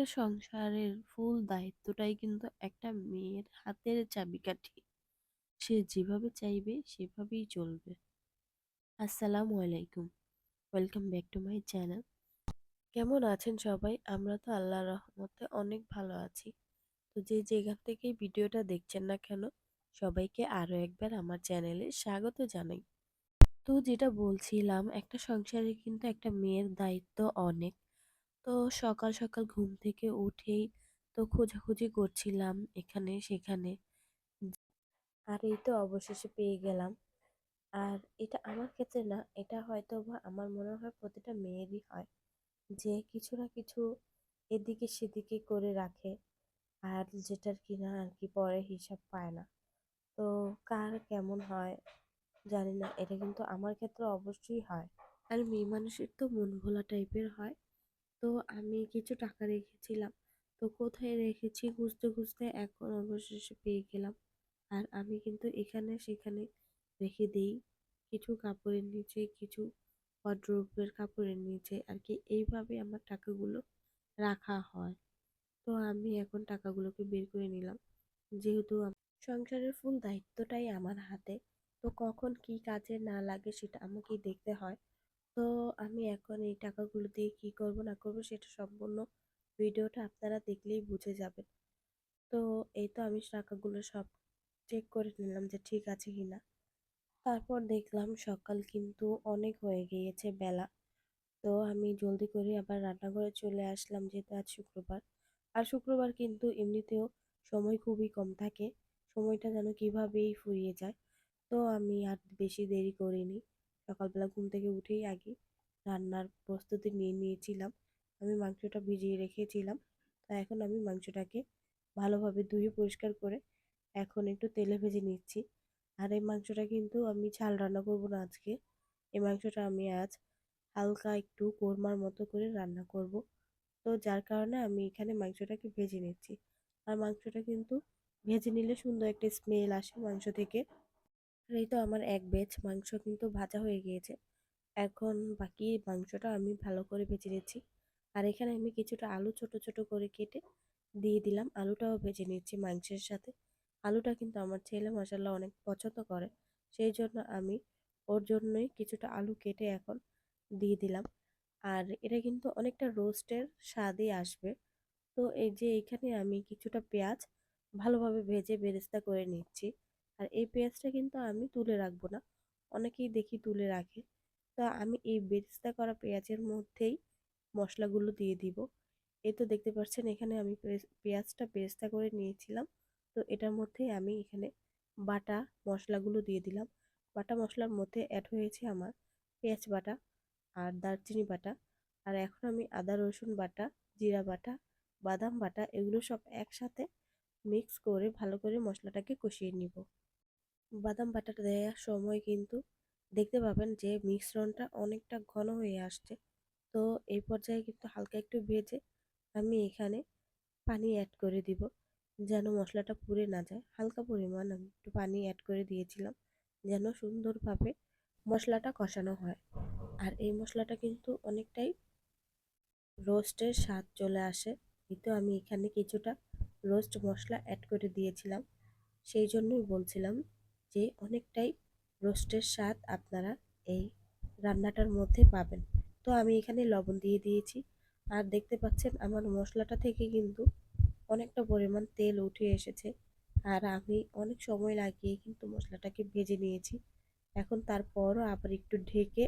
একটা সংসারের ফুল দায়িত্বটাই কিন্তু একটা মেয়ের হাতের চাবিকাঠি। সে যেভাবে চাইবে, সেভাবেই চলবে। আসসালামু আলাইকুম। Welcome back to my channel. কেমন আছেন সবাই? আমরা তো আল্লাহর রহমতে অনেক ভালো আছি। তো যে যেখান থেকেই ভিডিওটা দেখছেন না কেন, সবাইকে আরও একবার আমার চ্যানেলে স্বাগত জানাই। তো যেটা বলছিলাম, একটা সংসারে কিন্তু একটা মেয়ের দায়িত্ব অনেক। তো সকাল সকাল ঘুম থেকে উঠেই তো খোঁজাখুঁজি করছিলাম এখানে, সেখানে। আর এই তো অবশেষে পেয়ে গেলাম। আর এটা আমার ক্ষেত্রে না, এটা হয়তো বা আমার মনে হয় প্রতিটা মেয়েরই হয় যে কিছু না কিছু এদিকে সেদিকে করে রাখে আর যেটার কিনা আর কি পরে হিসাব পায় না। তো কার কেমন হয় জানি না, এটা কিন্তু আমার ক্ষেত্রে অবশ্যই হয়। আর মেয়ে মানুষের তো মন ভোলা টাইপের হয়। তো আমি কিছু টাকা রেখেছিলাম। তো কোথায় রেখেছি খুঁজতে খুঁজতে এখন অবশেষে পেয়ে গেলাম। আর আমি কিন্তু এখানে সেখানে রেখে দিই। কিছু কাপড়ের নিচে, কিছু ওয়ার্ড্রোবের কাপড়ের নিচে আর কি এইভাবে আমার টাকাগুলো রাখা হয়। তো আমি এখন টাকাগুলোকে বের করে নিলাম। যেহেতু সংসারের ফুল দায়িত্বটাই আমার হাতে। তো কখন কি কাজে না লাগে সেটা আমাকেই দেখতে হয়। তো আমি এখন এই টাকাগুলো দিয়ে কি করব, না করব সেটা সম্পূর্ণ ভিডিওটা আপনারা দেখলেই বুঝে যাবেন। তো এই তো আমি টাকাগুলো সব চেক করে নিলাম যে ঠিক আছে কি না। তারপর দেখলাম সকাল কিন্তু অনেক হয়ে গিয়েছে বেলা। তো আমি জলদি করে আবার রান্নাঘরে চলে আসলাম যেহেতু আজ শুক্রবার। আর শুক্রবার কিন্তু এমনিতেও সময় খুবই কম থাকে। সময়টা যেন কীভাবেই ফুরিয়ে যায়। তো আমি আর বেশি দেরি করিনি। সকালবেলা ঘুম থেকে উঠেই আগে রান্নার প্রস্তুতি নিয়ে নিয়েছিলাম। আমি মাংসটা ভিজিয়ে রেখেছিলাম। তো এখন আমি মাংসটাকে ভালোভাবে ধুয়ে পরিষ্কার করে এখন একটু তেলে ভেজে নিচ্ছি। আর এই মাংসটা কিন্তু আমি ঝাল রান্না করব না আজকে। এই মাংসটা আমি আজ হালকা একটু কোরমার মতো করে রান্না করব। তো যার কারণে আমি এখানে মাংসটাকে ভেজে নিচ্ছি। আর মাংসটা কিন্তু ভেজে নিলে সুন্দর একটা স্মেল আসে মাংস থেকে। আর এই তো আমার এক বেচ মাংস কিন্তু ভাজা হয়ে গিয়েছে। এখন বাকি মাংসটা আমি ভালো করে ভেজে নিচ্ছি। আর এখানে আমি কিছুটা আলু ছোট ছোট করে কেটে দিয়ে দিলাম। আলুটাও ভেজে নিচ্ছি মাংসের সাথে। আলুটা কিন্তু আমার ছেলে মশালা অনেক পছন্দ করে। সেই জন্য আমি ওর জন্যই কিছুটা আলু কেটে এখন দিয়ে দিলাম। আর এটা কিন্তু অনেকটা রোস্টের স্বাদই আসবে। তো এই যে এখানে আমি কিছুটা পেঁয়াজ ভালোভাবে ভেজে বেরেস্তা করে নিচ্ছি। আর এই পেঁয়াজটা কিন্তু আমি তুলে রাখব না। অনেকেই দেখি তুলে রাখে। তো আমি এই বেরেস্তা করা পেঁয়াজের মধ্যেই মশলাগুলো দিয়ে দিব। এই তো দেখতে পাচ্ছেন এখানে আমি পেঁয়াজটা বেরেস্তা করে নিয়েছিলাম। তো এটার মধ্যে আমি এখানে বাটা মশলাগুলো দিয়ে দিলাম। বাটা মশলার মধ্যে অ্যাড হয়েছে আমার পেঁয়াজ বাটা আর দারচিনি বাটা। আর এখন আমি আদা, রসুন বাটা, জিরা বাটা, বাদাম বাটা এগুলো সব একসাথে মিক্স করে ভালো করে মশলাটাকে কষিয়ে নিব। বাদাম বাটাটা দেওয়ার সময় কিন্তু দেখতে পাবেন যে মিশ্রণটা অনেকটা ঘন হয়ে আসছে। তো এই পর্যায়ে কিন্তু হালকা একটু ভেজে আমি এখানে পানি অ্যাড করে দিব, যেন মশলাটা পুড়ে না যায়। হালকা পরিমাণ আমি একটু পানি অ্যাড করে দিয়েছিলাম, যেন সুন্দরভাবে মশলাটা কষানো হয়। আর এই মশলাটা কিন্তু অনেকটাই রোস্টের স্বাদ চলে আসে। কিন্তু আমি এখানে কিছুটা রোস্ট মশলা অ্যাড করে দিয়েছিলাম, সেই জন্যই বলছিলাম যে অনেকটাই রোস্টের স্বাদ আপনারা এই রান্নাটার মধ্যে পাবেন। তো আমি এখানে লবণ দিয়ে দিয়েছি। আর দেখতে পাচ্ছেন আমার মশলাটা থেকে কিন্তু অনেকটা পরিমাণ তেল উঠে এসেছে। আর আমি অনেক সময় লাগিয়ে কিন্তু মশলাটাকে ভেজে নিয়েছি। এখন তারপরও আবার একটু ঢেকে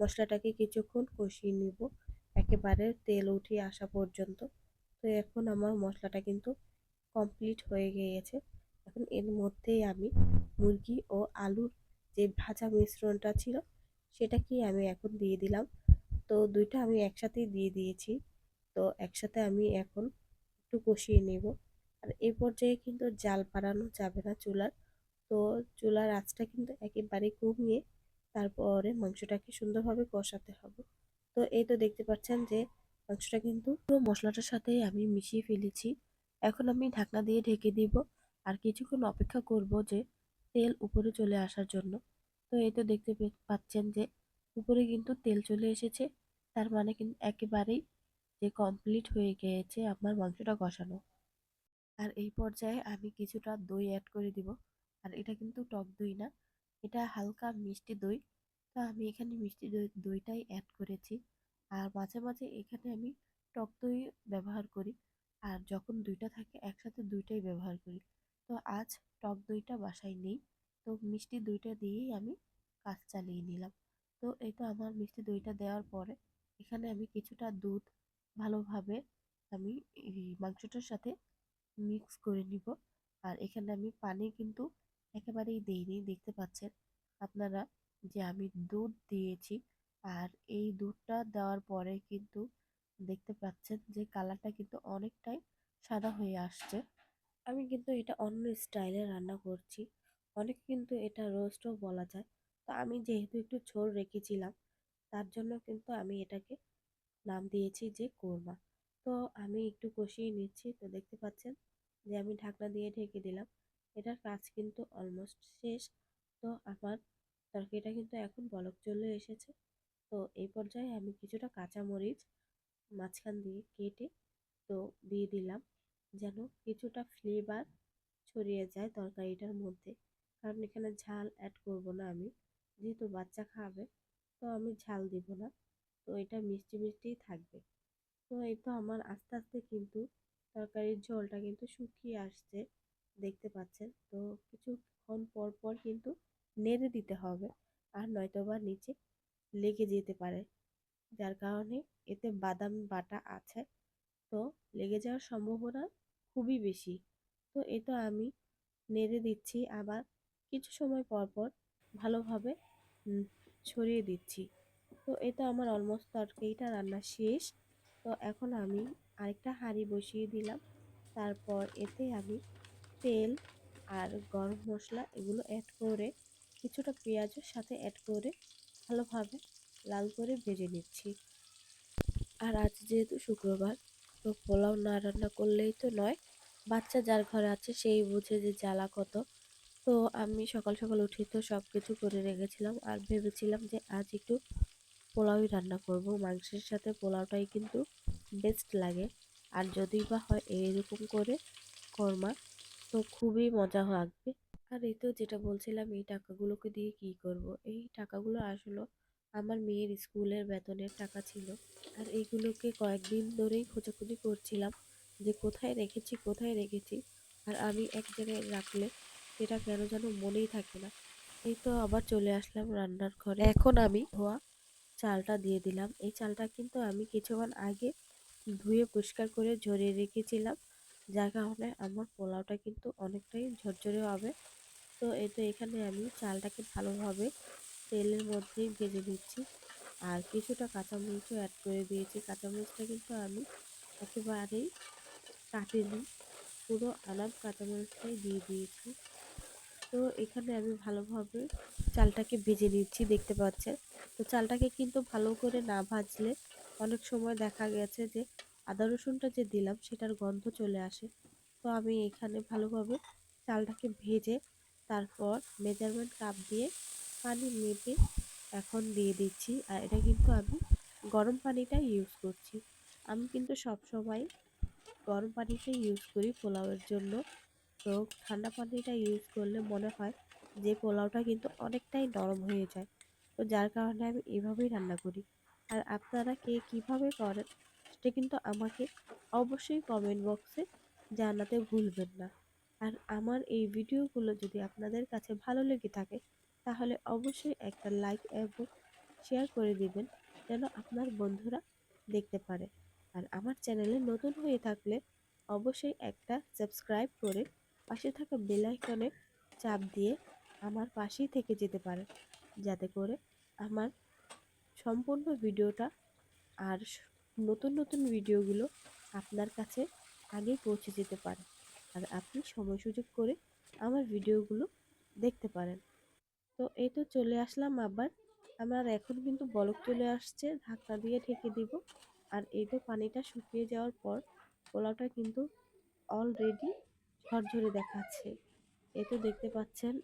মশলাটাকে কিছুক্ষণ কষিয়ে নিব। একেবারে তেল উঠে আসা পর্যন্ত। তো এখন আমার মশলাটা কিন্তু কমপ্লিট হয়ে গিয়েছে। এখন এর মধ্যেই আমি মুরগি ও আলুর যে ভাজা মিশ্রণটা ছিল সেটাকেই আমি এখন দিয়ে দিলাম। তো দুইটা আমি একসাথেই দিয়ে দিয়েছি। তো একসাথে আমি এখন একটু কষিয়ে নেব। আর এই পর্যায়ে কিন্তু জাল বাড়ানো যাবে না চুলার। তো চুলার আঁচটা কিন্তু একেবারে কমিয়ে তারপরে মাংসটাকে সুন্দরভাবে কষাতে হবে। তো এই তো দেখতে পাচ্ছেন যে মাংসটা কিন্তু পুরো মশলাটার সাথে আমি মিশিয়ে ফেলেছি। এখন আমি ঢাকনা দিয়ে ঢেকে দিব। আর কিছুক্ষণ অপেক্ষা করব যে তেল উপরে চলে আসার জন্য। তো এই তো দেখতে পাচ্ছেন যে উপরে কিন্তু তেল চলে এসেছে। তার মানে কিন্তু একেবারেই যে কমপ্লিট হয়ে গিয়েছে আমার মাংসটা কষানো। আর এই পর্যায়ে আমি কিছুটা দই অ্যাড করে দিব। আর এটা কিন্তু টক দই না, এটা হালকা মিষ্টি দই। তো আমি এখানে মিষ্টি দই, দইটাই অ্যাড করেছি। আর মাঝে মাঝে এখানে আমি টক দই ব্যবহার করি। আর যখন দুইটা থাকে, একসাথে দুইটাই ব্যবহার করি। তো আজ টক দইটা বাসায় নেই। তো মিষ্টি দইটা দিয়েই আমি কাজ চালিয়ে নিলাম। তো এই তো আমার মিষ্টি দইটা দেওয়ার পরে এখানে আমি কিছুটা দুধ ভালোভাবে আমি মাংসটার সাথে মিক্স করে নিব। আর এখানে আমি পানি কিন্তু একেবারেই দেইনি, দেখতে পাচ্ছেন আপনারা যে আমি দুধ দিয়েছি। আর এই দুধটা দেওয়ার পরে কিন্তু দেখতে পাচ্ছেন যে কালারটা কিন্তু অনেকটাই সাদা হয়ে আসছে। আমি কিন্তু এটা অন্য স্টাইলে রান্না করছি। অনেক কিন্তু এটা রোস্টও বলা যায়। তো আমি যেহেতু একটু ঝোল রেখেছিলাম, তার জন্য কিন্তু আমি এটাকে নাম দিয়েছি যে কোরমা। তো আমি একটু কষিয়ে নিচ্ছি। তো দেখতে পাচ্ছেন যে আমি ঢাকনা দিয়ে ঢেকে দিলাম। এটার কাজ কিন্তু অলমোস্ট শেষ। তো আমার তরকারিটা কিন্তু এখন বলক চলে এসেছে। তো এই পর্যায়ে আমি কিছুটা কাঁচামরিচ মাঝখান দিয়ে কেটে তো দিয়ে দিলাম। যেন কিছুটা ফ্লেভার ছড়িয়ে যায় তরকারিটার মধ্যে। কারণ এখানে ঝাল অ্যাড করব না আমি। যেহেতু বাচ্চা খাবে, তো আমি ঝাল দিব না। তো এটা মিষ্টি মিষ্টিই থাকবে। তো এই তো আমার আস্তে আস্তে কিন্তু তরকারির ঝোলটা কিন্তু শুকিয়ে আসছে, দেখতে পাচ্ছেন। তো কিছুক্ষণ পর পর কিন্তু নেড়ে দিতে হবে, আর নয়তোবা নিচে লেগে যেতে পারে। যার কারণে এতে বাদাম বাটা আছে। তো লেগে যাওয়ার সম্ভাবনা খুবই বেশি। তো তো আমি নেড়ে দিচ্ছি, আবার কিছু সময় পর পর ভালোভাবে ছড়িয়ে দিচ্ছি। তো তো আমার অলমোস্ট তরকারিটা রান্না শেষ। তো এখন আমি আরেকটা হাঁড়ি বসিয়ে দিলাম। তারপর এতে আমি তেল আর গরম মশলা এগুলো অ্যাড করে, কিছুটা পেঁয়াজের সাথে অ্যাড করে ভালোভাবে লাল করে ভেজে নিচ্ছি। আর আজ যেহেতু শুক্রবার তো পোলাও না রান্না করলেই তো নয়। বাচ্চা যার ঘরে আছে সেই বুঝে যে জ্বালা কত। তো আমি সকাল সকাল উঠে তো সব কিছু করে রেখেছিলাম আর ভেবেছিলাম যে আজ একটু পোলাওই রান্না করব। মাংসের সাথে পোলাওটাই কিন্তু বেস্ট লাগে। আর যদি বা হয় এইরকম করে কর্মা, তো খুবই মজা লাগবে। আর এই তো যেটা বলছিলাম, এই টাকাগুলোকে দিয়ে কি করব? এই টাকাগুলো আসলে আমার মেয়ের স্কুলের বেতনের টাকা ছিল আর এইগুলোকে কয়েকদিন ধরেই খোঁজাখুঁজি করছিলাম যে কোথায় রেখেছি কোথায় রেখেছি আর আমি এক জায়গায় রাখলে সেটা কেন যেন মনেই থাকে না। এই তো আবার চলে আসলাম রান্নার ঘরে। এখন আমি ধোয়া চালটা দিয়ে দিলাম। এই চালটা কিন্তু আমি কিছুক্ষণ আগে ধুয়ে পরিষ্কার করে ঝরিয়ে রেখেছিলাম। যার কারণে আমার পোলাওটা কিন্তু অনেকটাই ঝরঝরে হবে। তো এই তো এখানে আমি চালটাকে ভালোভাবে তেলের মধ্যেই ভেজে নিচ্ছি। আর কিছুটা কাঁচামরিচও অ্যাড করে দিয়েছি। কাঁচামরিচটা কিন্তু আমি একেবারেই কাটিনি। পুরো আনাম কাঁচামরিচটাই দিয়ে দিয়েছি। তো এখানে আমি ভালোভাবে চালটাকে ভেজে নিচ্ছি, দেখতে পাচ্ছেন? তো চালটাকে কিন্তু ভালো করে না ভাজলে অনেক সময় দেখা গেছে যে আদা রসুনটা যে দিলাম সেটার গন্ধ চলে আসে। তো আমি এখানে ভালোভাবে চালটাকে ভেজে তারপর মেজারমেন্ট কাপ দিয়ে পানি মেপে এখন দিয়ে দিচ্ছি। আর এটা কিন্তু আমি গরম পানিটা ইউজ করছি। আমি কিন্তু সব সময় গরম পানিটাই ইউজ করি পোলাওয়ের জন্য। তো ঠান্ডা পানিটা ইউজ করলে মনে হয় যে পোলাওটা কিন্তু অনেকটাই নরম হয়ে যায়। তো যার কারণে আমি এভাবেই রান্না করি। আর আপনারা কে কীভাবে করেন সেটা কিন্তু আমাকে অবশ্যই কমেন্ট বক্সে জানাতে ভুলবেন না। আর আমার এই ভিডিওগুলো যদি আপনাদের কাছে ভালো লেগে থাকে তাহলে অবশ্যই একটা লাইক এবং শেয়ার করে দিবেন, যেন আপনার বন্ধুরা দেখতে পারে। আর আমার চ্যানেলে নতুন হয়ে থাকলে অবশ্যই একটা সাবস্ক্রাইব করে পাশে থাকা বেল আইকনে চাপ দিয়ে আমার পাশেই থেকে যেতে পারে যাতে করে আমার সম্পূর্ণ ভিডিওটা আর নতুন নতুন ভিডিওগুলো আপনার কাছে আগে পৌঁছে যেতে পারে। আর আপনি সময় সুযোগ করে আমার ভিডিওগুলো দেখতে পারেন। তো এই তো চলে আসলাম আবার। আমার এখন কিন্তু বলক চলে আসছে, ঢাকনা দিয়ে ঢেকে দিব। আর এই তো পানিটা শুকিয়ে যাওয়ার পর পোলাওটা কিন্তু অলরেডি ঝরঝরে দেখাচ্ছে। এই তো দেখতে পাচ্ছেন